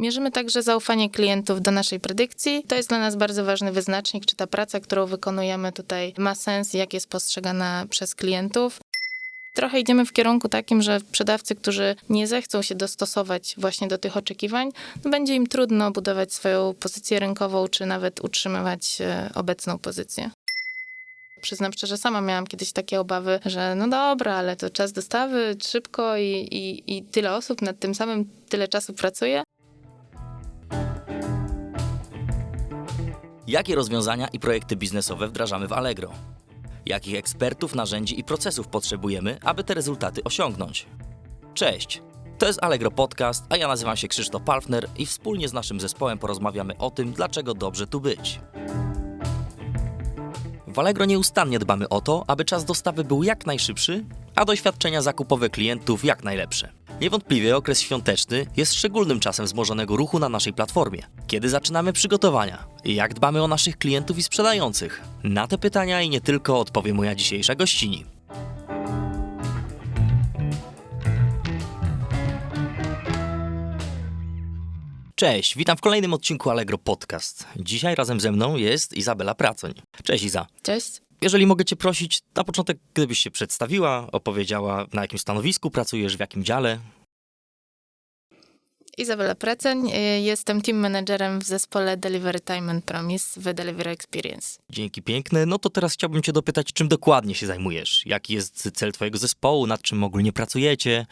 Mierzymy także zaufanie klientów do naszej predykcji. To jest dla nas bardzo ważny wyznacznik, czy ta praca, którą wykonujemy tutaj ma sens, jak jest postrzegana przez klientów. Trochę idziemy w kierunku takim, że sprzedawcy, którzy nie zechcą się dostosować właśnie do tych oczekiwań, no będzie im trudno budować swoją pozycję rynkową, czy nawet utrzymywać e, obecną pozycję. Przyznam szczerze, sama miałam kiedyś takie obawy, że no dobra, ale to czas dostawy, szybko i, i, i tyle osób nad tym samym tyle czasu pracuje. Jakie rozwiązania i projekty biznesowe wdrażamy w Allegro? Jakich ekspertów, narzędzi i procesów potrzebujemy, aby te rezultaty osiągnąć? Cześć! To jest Allegro Podcast, a ja nazywam się Krzysztof Palfner i wspólnie z naszym zespołem porozmawiamy o tym, dlaczego dobrze tu być. W Allegro nieustannie dbamy o to, aby czas dostawy był jak najszybszy, a doświadczenia zakupowe klientów jak najlepsze. Niewątpliwie okres świąteczny jest szczególnym czasem wzmożonego ruchu na naszej platformie. Kiedy zaczynamy przygotowania? Jak dbamy o naszych klientów i sprzedających? Na te pytania i nie tylko odpowie moja dzisiejsza gościni. Cześć, witam w kolejnym odcinku Allegro Podcast. Dzisiaj razem ze mną jest Izabela Pracoń. Cześć Iza. Cześć. Jeżeli mogę Cię prosić, na początek, gdybyś się przedstawiła, opowiedziała, na jakim stanowisku pracujesz, w jakim dziale. Izabela Preceń, y, jestem team managerem w zespole Delivery Time and Promise w Delivery Experience. Dzięki piękne. No to teraz chciałbym Cię dopytać, czym dokładnie się zajmujesz? Jaki jest cel Twojego zespołu? Nad czym ogólnie pracujecie?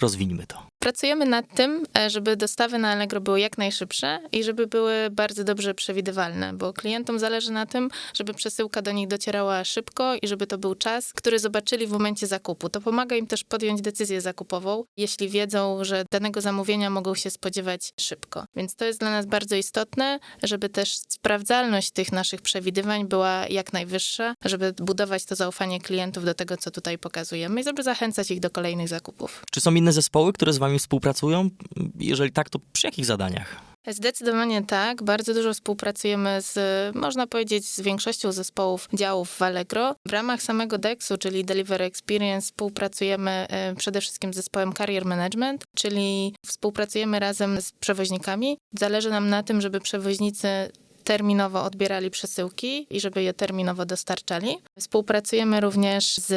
Rozwiniemy to. Pracujemy nad tym, e, żeby dostawy na Allegro były jak najszybsze i żeby były bardzo dobrze przewidywalne, bo klientom zależy na tym, żeby przesyłka do nich docierała szybko i żeby to był czas, który zobaczyli w momencie zakupu. To pomaga im też podjąć decyzję zakupową, jeśli wiedzą, że danego zamówienia mogą się spodziewać szybko. Więc to jest dla nas bardzo istotne, żeby też sprawdzalność tych naszych przewidywań była jak najwyższa, żeby budować to zaufanie klientów do tego, co tutaj pokazujemy i żeby zachęcać ich do kolejnych zakupów. Czy są inne zespoły, które z Wami współpracują? Jeżeli tak, to przy jakich zadaniach? Zdecydowanie tak. Bardzo dużo współpracujemy z, można powiedzieć, z większością zespołów działów w Allegro. W ramach samego DEX-u, czyli Delivery Experience, współpracujemy e, przede wszystkim z zespołem Carrier Management, czyli współpracujemy razem z przewoźnikami. Zależy nam na tym, żeby przewoźnicy terminowo odbierali przesyłki i żeby je terminowo dostarczali. Współpracujemy również z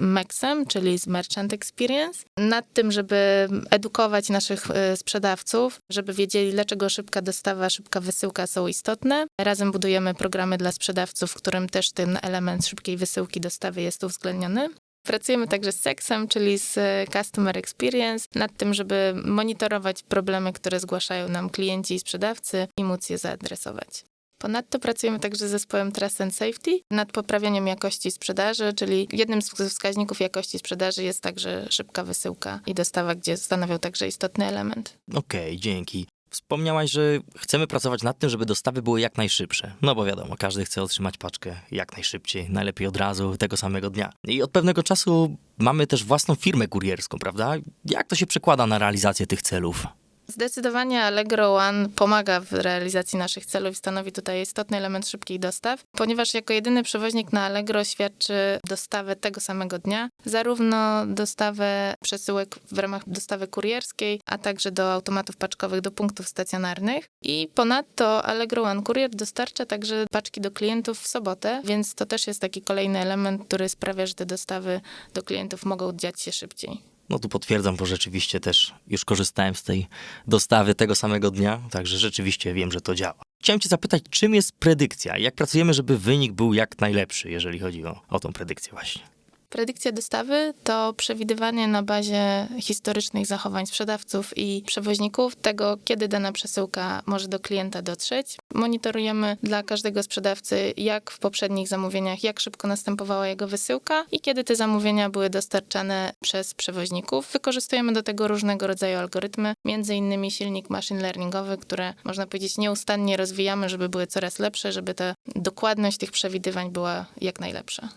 MEX-em, czyli z Merchant Experience, nad tym, żeby edukować naszych e, sprzedawców, żeby wiedzieli, dlaczego szybka dostawa, szybka wysyłka są istotne. Razem budujemy programy dla sprzedawców, w którym też ten element szybkiej wysyłki dostawy jest uwzględniony. Pracujemy także z Sexem, czyli z e, Customer Experience, nad tym, żeby monitorować problemy, które zgłaszają nam klienci i sprzedawcy i móc je zaadresować. Ponadto pracujemy także z zespołem Trust and Safety nad poprawianiem jakości sprzedaży, czyli jednym z wskaźników jakości sprzedaży jest także szybka wysyłka i dostawa, gdzie stanowią także istotny element. Okej, dzięki. Wspomniałaś, że chcemy pracować nad tym, żeby dostawy były jak najszybsze. No bo wiadomo, każdy chce otrzymać paczkę jak najszybciej, najlepiej od razu, tego samego dnia. I od pewnego czasu mamy też własną firmę kurierską, prawda? Jak to się przekłada na realizację tych celów? Zdecydowanie Allegro One pomaga w realizacji naszych celów i stanowi tutaj istotny element szybkich dostaw, ponieważ jako jedyny przewoźnik na Allegro świadczy dostawę tego samego dnia, zarówno dostawę przesyłek w ramach dostawy kurierskiej, a także do automatów paczkowych, do punktów stacjonarnych. I ponadto Allegro One Courier dostarcza także paczki do klientów w sobotę, więc to też jest taki kolejny element, który sprawia, że te dostawy do klientów mogą dziać się szybciej. No tu potwierdzam, bo rzeczywiście też już korzystałem z tej dostawy tego samego dnia, także rzeczywiście wiem, że to działa. Chciałem cię zapytać, czym jest predykcja? Jak pracujemy, żeby wynik był jak najlepszy, jeżeli chodzi o, o tą predykcję właśnie? Predykcja dostawy to przewidywanie na bazie historycznych zachowań sprzedawców i przewoźników tego, kiedy dana przesyłka może do klienta dotrzeć. Monitorujemy dla każdego sprzedawcy, jak w poprzednich zamówieniach, jak szybko następowała jego wysyłka i kiedy te zamówienia były dostarczane przez przewoźników. Wykorzystujemy do tego różnego rodzaju algorytmy, między innymi silnik machine learningowy, które można powiedzieć nieustannie rozwijamy, żeby były coraz lepsze, żeby ta dokładność tych przewidywań była jak najlepsza.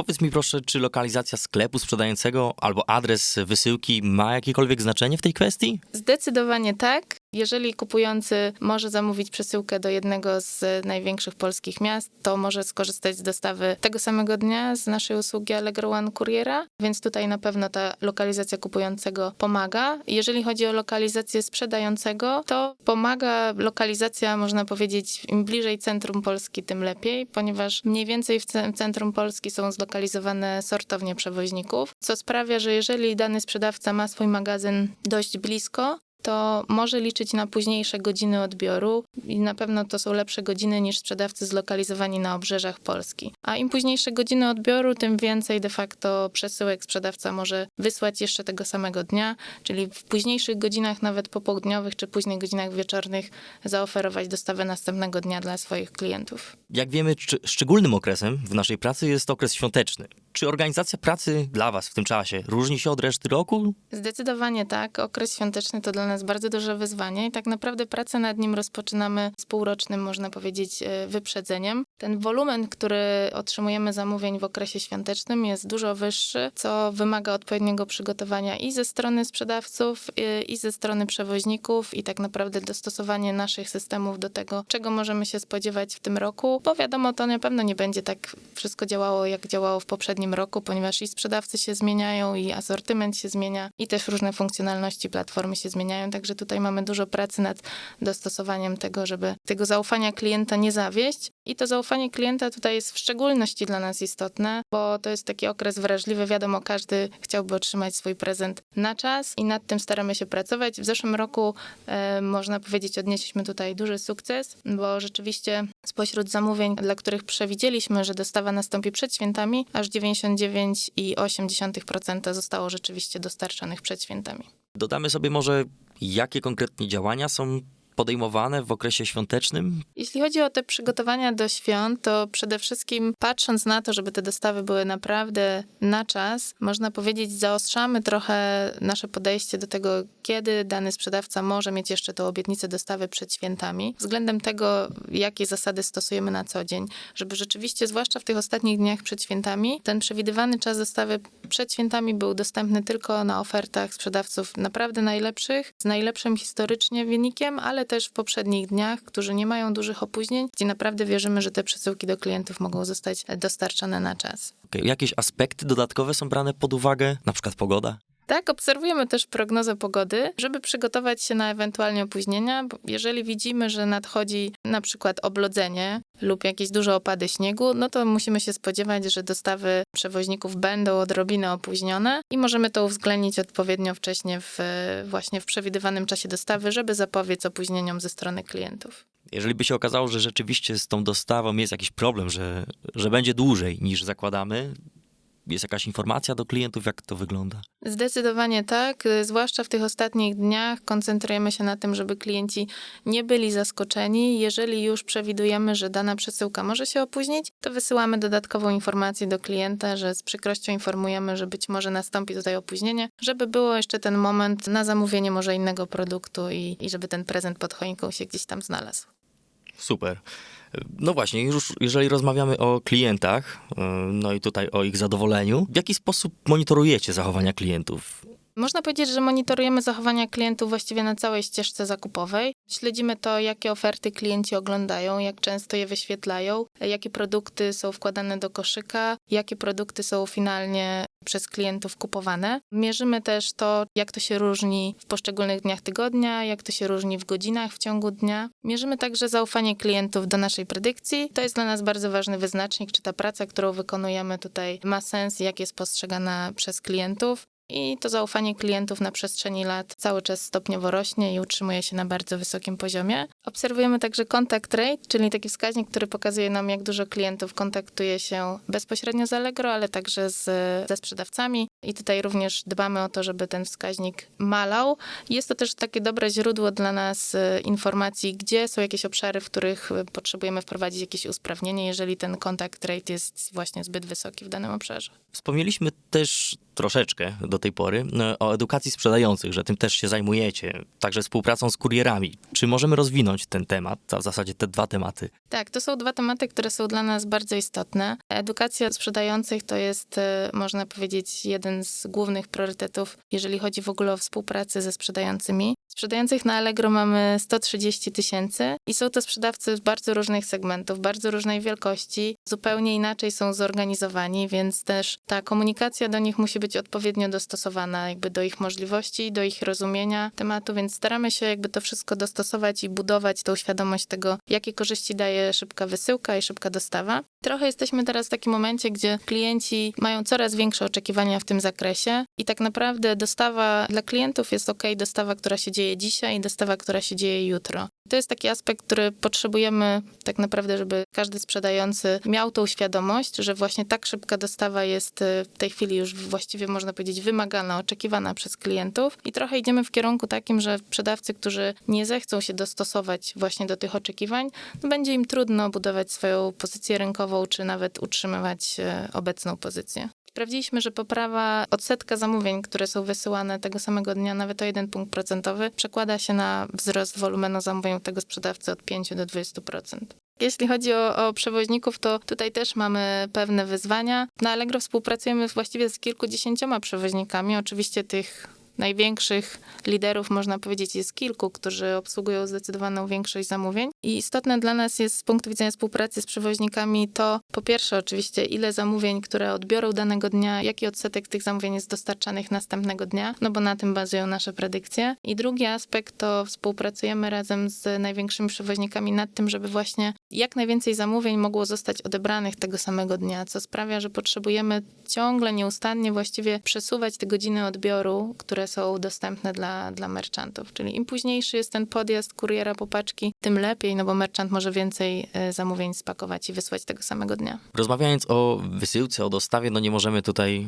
Powiedz mi proszę, czy lokalizacja sklepu sprzedającego albo adres wysyłki ma jakiekolwiek znaczenie w tej kwestii? Zdecydowanie tak. Jeżeli kupujący może zamówić przesyłkę do jednego z największych polskich miast, to może skorzystać z dostawy tego samego dnia z naszej usługi Allegro One Kuriera, więc tutaj na pewno ta lokalizacja kupującego pomaga. Jeżeli chodzi o lokalizację sprzedającego, to pomaga lokalizacja, można powiedzieć, im bliżej centrum Polski, tym lepiej, ponieważ mniej więcej w ce- centrum Polski są zlokalizowane sortownie przewoźników, co sprawia, że jeżeli dany sprzedawca ma swój magazyn dość blisko, to może liczyć na późniejsze godziny odbioru i na pewno to są lepsze godziny niż sprzedawcy zlokalizowani na obrzeżach Polski. A im późniejsze godziny odbioru, tym więcej de facto przesyłek sprzedawca może wysłać jeszcze tego samego dnia, czyli w późniejszych godzinach, nawet popołudniowych czy późnych godzinach wieczornych, zaoferować dostawę następnego dnia dla swoich klientów. Jak wiemy, szczególnym okresem w naszej pracy jest okres świąteczny. Czy organizacja pracy dla Was w tym czasie różni się od reszty roku? Zdecydowanie tak. Okres świąteczny to dla nas bardzo duże wyzwanie i tak naprawdę pracę nad nim rozpoczynamy z półrocznym, można powiedzieć, e, wyprzedzeniem. Ten wolumen, który otrzymujemy zamówień w okresie świątecznym jest dużo wyższy, co wymaga odpowiedniego przygotowania i ze strony sprzedawców, i- i ze strony przewoźników i tak naprawdę dostosowanie naszych systemów do tego, czego możemy się spodziewać w tym roku, bo wiadomo, to na pewno nie będzie tak wszystko działało, jak działało w poprzednim roku, ponieważ i sprzedawcy się zmieniają, i asortyment się zmienia, i też różne funkcjonalności platformy się zmieniają, także tutaj mamy dużo pracy nad dostosowaniem tego, żeby tego zaufania klienta nie zawieść. I to zaufanie klienta tutaj jest w szczególności dla nas istotne, bo to jest taki okres wrażliwy. Wiadomo, każdy chciałby otrzymać swój prezent na czas i nad tym staramy się pracować. W zeszłym roku, e, można powiedzieć, odnieśliśmy tutaj duży sukces, bo rzeczywiście spośród zamówień, dla których przewidzieliśmy, że dostawa nastąpi przed świętami, aż 99,8% zostało rzeczywiście dostarczonych przed świętami. Dodamy sobie może, jakie konkretnie działania są podejmowane w okresie świątecznym? Jeśli chodzi o te przygotowania do świąt, to przede wszystkim patrząc na to, żeby te dostawy były naprawdę na czas, można powiedzieć, zaostrzamy trochę nasze podejście do tego, kiedy dany sprzedawca może mieć jeszcze tą obietnicę dostawy przed świętami, względem tego, jakie zasady stosujemy na co dzień, żeby rzeczywiście, zwłaszcza w tych ostatnich dniach przed świętami, ten przewidywany czas dostawy przed świętami był dostępny tylko na ofertach sprzedawców naprawdę najlepszych, z najlepszym historycznie wynikiem, ale też w poprzednich dniach, którzy nie mają dużych opóźnień, gdzie naprawdę wierzymy, że te przesyłki do klientów mogą zostać dostarczone na czas. Okej, Jakieś aspekty dodatkowe są brane pod uwagę? Na przykład pogoda? Tak, obserwujemy też prognozę pogody, żeby przygotować się na ewentualnie opóźnienia. Jeżeli widzimy, że nadchodzi na przykład oblodzenie lub jakieś duże opady śniegu, no to musimy się spodziewać, że dostawy przewoźników będą odrobinę opóźnione i możemy to uwzględnić odpowiednio wcześnie w, właśnie w przewidywanym czasie dostawy, żeby zapobiec opóźnieniom ze strony klientów. Jeżeli by się okazało, że rzeczywiście z tą dostawą jest jakiś problem, że, że będzie dłużej niż zakładamy, jest jakaś informacja do klientów, jak to wygląda? Zdecydowanie tak, zwłaszcza w tych ostatnich dniach koncentrujemy się na tym, żeby klienci nie byli zaskoczeni. Jeżeli już przewidujemy, że dana przesyłka może się opóźnić, to wysyłamy dodatkową informację do klienta, że z przykrością informujemy, że być może nastąpi tutaj opóźnienie, żeby było jeszcze ten moment na zamówienie może innego produktu i, i żeby ten prezent pod choinką się gdzieś tam znalazł. Super. No właśnie, już jeżeli rozmawiamy o klientach, yy, no i tutaj o ich zadowoleniu, w jaki sposób monitorujecie zachowania klientów? Można powiedzieć, że monitorujemy zachowania klientów właściwie na całej ścieżce zakupowej. Śledzimy to, jakie oferty klienci oglądają, jak często je wyświetlają, jakie produkty są wkładane do koszyka, jakie produkty są finalnie przez klientów kupowane. Mierzymy też to, jak to się różni w poszczególnych dniach tygodnia, jak to się różni w godzinach w ciągu dnia. Mierzymy także zaufanie klientów do naszej predykcji. To jest dla nas bardzo ważny wyznacznik, czy ta praca, którą wykonujemy tutaj ma sens, jak jest postrzegana przez klientów. I to zaufanie klientów na przestrzeni lat cały czas stopniowo rośnie i utrzymuje się na bardzo wysokim poziomie. Obserwujemy także contact rate, czyli taki wskaźnik, który pokazuje nam, jak dużo klientów kontaktuje się bezpośrednio z Allegro, ale także z, ze sprzedawcami. I tutaj również dbamy o to, żeby ten wskaźnik malał. Jest to też takie dobre źródło dla nas e, informacji, gdzie są jakieś obszary, w których e, potrzebujemy wprowadzić jakieś usprawnienie, jeżeli ten contact rate jest właśnie zbyt wysoki w danym obszarze. Wspomnieliśmy też troszeczkę do tej pory e, o edukacji sprzedających, że tym też się zajmujecie, także współpracą z kurierami. Czy możemy rozwinąć ten temat, a w zasadzie te dwa tematy? Tak, to są dwa tematy, które są dla nas bardzo istotne. Edukacja sprzedających to jest, e, można powiedzieć, jeden z głównych priorytetów, jeżeli chodzi w ogóle o współpracę ze sprzedającymi. Sprzedających na Allegro mamy 130 tysięcy i są to sprzedawcy z bardzo różnych segmentów, bardzo różnej wielkości, zupełnie inaczej są zorganizowani, więc też ta komunikacja do nich musi być odpowiednio dostosowana jakby do ich możliwości, do ich rozumienia tematu, więc staramy się jakby to wszystko dostosować i budować tą świadomość tego, jakie korzyści daje szybka wysyłka i szybka dostawa. Trochę jesteśmy teraz w takim momencie, gdzie klienci mają coraz większe oczekiwania w tym zakresie i tak naprawdę dostawa dla klientów jest ok, dostawa, która się dzieje dzisiaj i dostawa, która się dzieje jutro. To jest taki aspekt, który potrzebujemy tak naprawdę, żeby każdy sprzedający miał tą świadomość, że właśnie tak szybka dostawa jest y, w tej chwili już właściwie można powiedzieć wymagana, oczekiwana przez klientów i trochę idziemy w kierunku takim, że sprzedawcy, którzy nie zechcą się dostosować właśnie do tych oczekiwań, no będzie im trudno budować swoją pozycję rynkową, czy nawet utrzymywać e, obecną pozycję. Sprawdziliśmy, że poprawa odsetka zamówień, które są wysyłane tego samego dnia, nawet o jeden punkt procentowy, przekłada się na wzrost wolumenu zamówień tego sprzedawcy od 5 do 20%. Jeśli chodzi o, o przewoźników, to tutaj też mamy pewne wyzwania. Na Allegro współpracujemy właściwie z kilkudziesięcioma przewoźnikami. Oczywiście tych największych liderów, można powiedzieć, jest kilku, którzy obsługują zdecydowaną większość zamówień. I istotne dla nas jest z punktu widzenia współpracy z przewoźnikami to, po pierwsze, oczywiście, ile zamówień, które odbiorą danego dnia, jaki odsetek tych zamówień jest dostarczanych następnego dnia, no bo na tym bazują nasze predykcje. I drugi aspekt to współpracujemy razem z największymi przewoźnikami nad tym, żeby właśnie jak najwięcej zamówień mogło zostać odebranych tego samego dnia, co sprawia, że potrzebujemy ciągle, nieustannie właściwie przesuwać te godziny odbioru, które są dostępne dla, dla merchantów. Czyli im późniejszy jest ten podjazd kuriera po paczki, tym lepiej, no bo merchant może więcej e, zamówień spakować i wysłać tego samego dnia. Rozmawiając o wysyłce, o dostawie, no nie możemy tutaj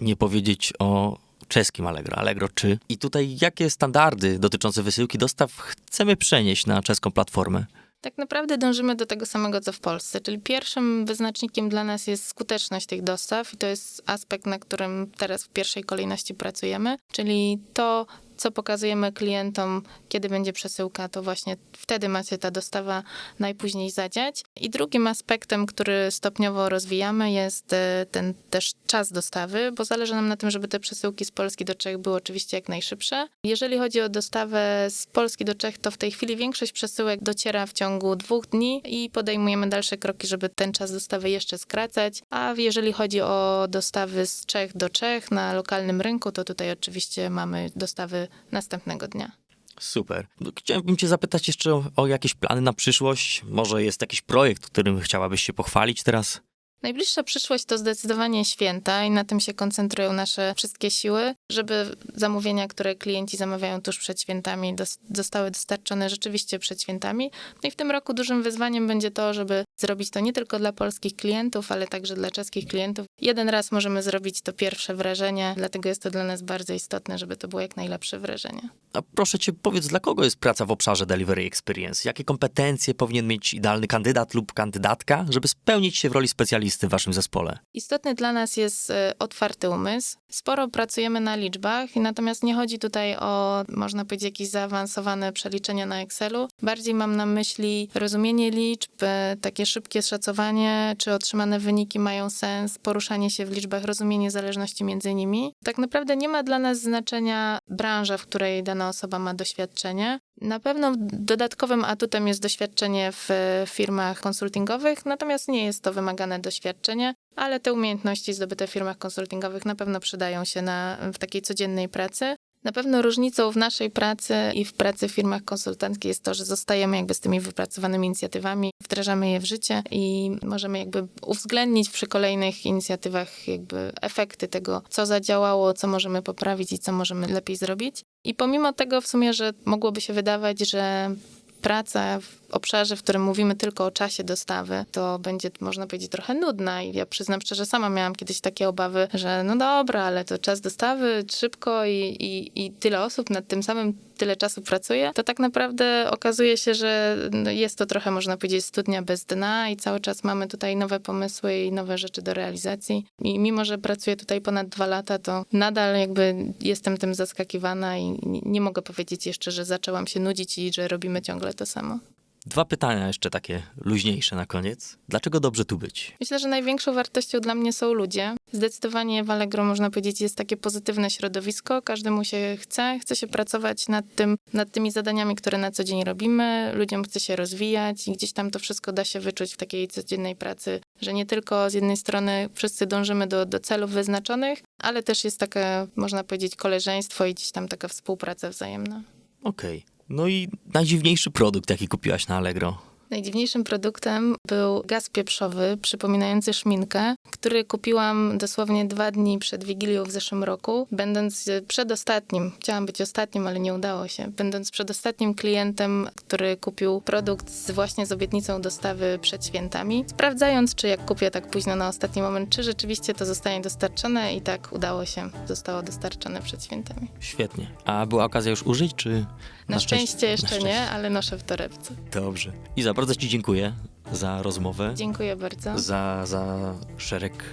nie powiedzieć o czeskim Allegro, Allegro czy. I tutaj jakie standardy dotyczące wysyłki dostaw chcemy przenieść na czeską platformę? Tak naprawdę dążymy do tego samego, co w Polsce, czyli pierwszym wyznacznikiem dla nas jest skuteczność tych dostaw i to jest aspekt, na którym teraz w pierwszej kolejności pracujemy, czyli to, co pokazujemy klientom, kiedy będzie przesyłka, to właśnie wtedy macie ta dostawa najpóźniej zadziać. I drugim aspektem, który stopniowo rozwijamy, jest e, ten też czas dostawy, bo zależy nam na tym, żeby te przesyłki z Polski do Czech były oczywiście jak najszybsze. Jeżeli chodzi o dostawę z Polski do Czech, to w tej chwili większość przesyłek dociera w ciągu dwóch dni i podejmujemy dalsze kroki, żeby ten czas dostawy jeszcze skracać. A jeżeli chodzi o dostawy z Czech do Czech na lokalnym rynku, to tutaj oczywiście mamy dostawy następnego dnia. Super. Chciałbym cię zapytać jeszcze o, o jakieś plany na przyszłość. Może jest jakiś projekt, którym chciałabyś się pochwalić teraz? Najbliższa przyszłość to zdecydowanie święta i na tym się koncentrują nasze wszystkie siły, żeby zamówienia, które klienci zamawiają tuż przed świętami, zostały dostarczone rzeczywiście przed świętami. No i w tym roku dużym wyzwaniem będzie to, żeby zrobić to nie tylko dla polskich klientów, ale także dla czeskich klientów. Jeden raz możemy zrobić to pierwsze wrażenie, dlatego jest to dla nas bardzo istotne, żeby to było jak najlepsze wrażenie. A proszę cię, powiedz, dla kogo jest praca w obszarze Delivery Experience? Jakie kompetencje powinien mieć idealny kandydat lub kandydatka, żeby spełnić się w roli specjalisty w waszym zespole? Istotny dla nas jest e, otwarty umysł. Sporo pracujemy na liczbach, natomiast nie chodzi tutaj o, można powiedzieć, jakieś zaawansowane przeliczenia na Excelu. Bardziej mam na myśli rozumienie liczb, e, takie szybkie szacowanie, czy otrzymane wyniki mają sens, poruszanie się w liczbach, rozumienie zależności między nimi. Tak naprawdę nie ma dla nas znaczenia branża, w której dana osoba ma doświadczenie. Na pewno dodatkowym atutem jest doświadczenie w e, firmach konsultingowych, natomiast nie jest to wymagane doświadczenie, ale te umiejętności zdobyte w firmach konsultingowych na pewno przydają się na, w takiej codziennej pracy. Na pewno różnicą w naszej pracy i w pracy w firmach konsultanckich jest to, że zostajemy jakby z tymi wypracowanymi inicjatywami, wdrażamy je w życie i możemy jakby uwzględnić przy kolejnych inicjatywach jakby efekty tego, co zadziałało, co możemy poprawić i co możemy lepiej zrobić. I pomimo tego w sumie, że mogłoby się wydawać, że praca w obszarze, w którym mówimy tylko o czasie dostawy, to będzie, można powiedzieć, trochę nudna. I ja przyznam szczerze, sama miałam kiedyś takie obawy, że no dobra, ale to czas dostawy szybko i, i, i tyle osób nad tym samym tyle czasu pracuję, to tak naprawdę okazuje się, że no, jest to trochę, można powiedzieć, studnia bez dna i cały czas mamy tutaj nowe pomysły i nowe rzeczy do realizacji. I mimo, że pracuję tutaj ponad dwa lata, to nadal jakby jestem tym zaskakiwana i nie mogę powiedzieć jeszcze, że zaczęłam się nudzić i że robimy ciągle to samo. Dwa pytania jeszcze takie luźniejsze na koniec. Dlaczego dobrze tu być? Myślę, że największą wartością dla mnie są ludzie. Zdecydowanie w Allegro, można powiedzieć, jest takie pozytywne środowisko. Każdemu się chce, chce się pracować nad, tym, nad tymi zadaniami, które na co dzień robimy. Ludziom chce się rozwijać i gdzieś tam to wszystko da się wyczuć w takiej codziennej pracy, że nie tylko z jednej strony wszyscy dążymy do, do celów wyznaczonych, ale też jest takie, można powiedzieć, koleżeństwo i gdzieś tam taka współpraca wzajemna. Okej. No i najdziwniejszy produkt, jaki kupiłaś na Allegro? Najdziwniejszym produktem był gaz pieprzowy przypominający szminkę, który kupiłam dosłownie dwa dni przed Wigilią w zeszłym roku, będąc przedostatnim, chciałam być ostatnim, ale nie udało się, będąc przedostatnim klientem, który kupił produkt z, właśnie z obietnicą dostawy przed świętami, sprawdzając, czy jak kupię tak późno na ostatni moment, czy rzeczywiście to zostanie dostarczone i tak udało się, zostało dostarczone przed świętami. Świetnie. A była okazja już użyć, czy... Na, szczęście jeszcze Na szczęście. nie, ale noszę w torebce. Dobrze. Iza, bardzo ci dziękuję za rozmowę. Dziękuję bardzo. za, za szereg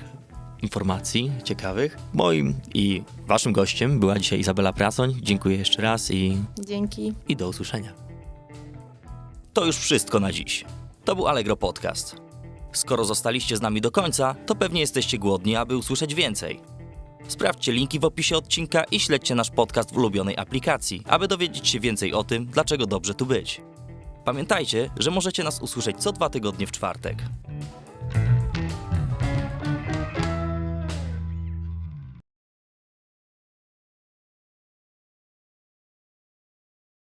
informacji ciekawych. Moim i waszym gościem była dzisiaj Izabela Prasoń. Dziękuję jeszcze raz i, Dzięki. i do usłyszenia. To już wszystko na dziś. To był Allegro Podcast. Skoro zostaliście z nami do końca, to pewnie jesteście głodni, aby usłyszeć więcej. Sprawdźcie linki w opisie odcinka i śledźcie nasz podcast w ulubionej aplikacji, aby dowiedzieć się więcej o tym, dlaczego dobrze tu być. Pamiętajcie, że możecie nas usłyszeć co dwa tygodnie w czwartek.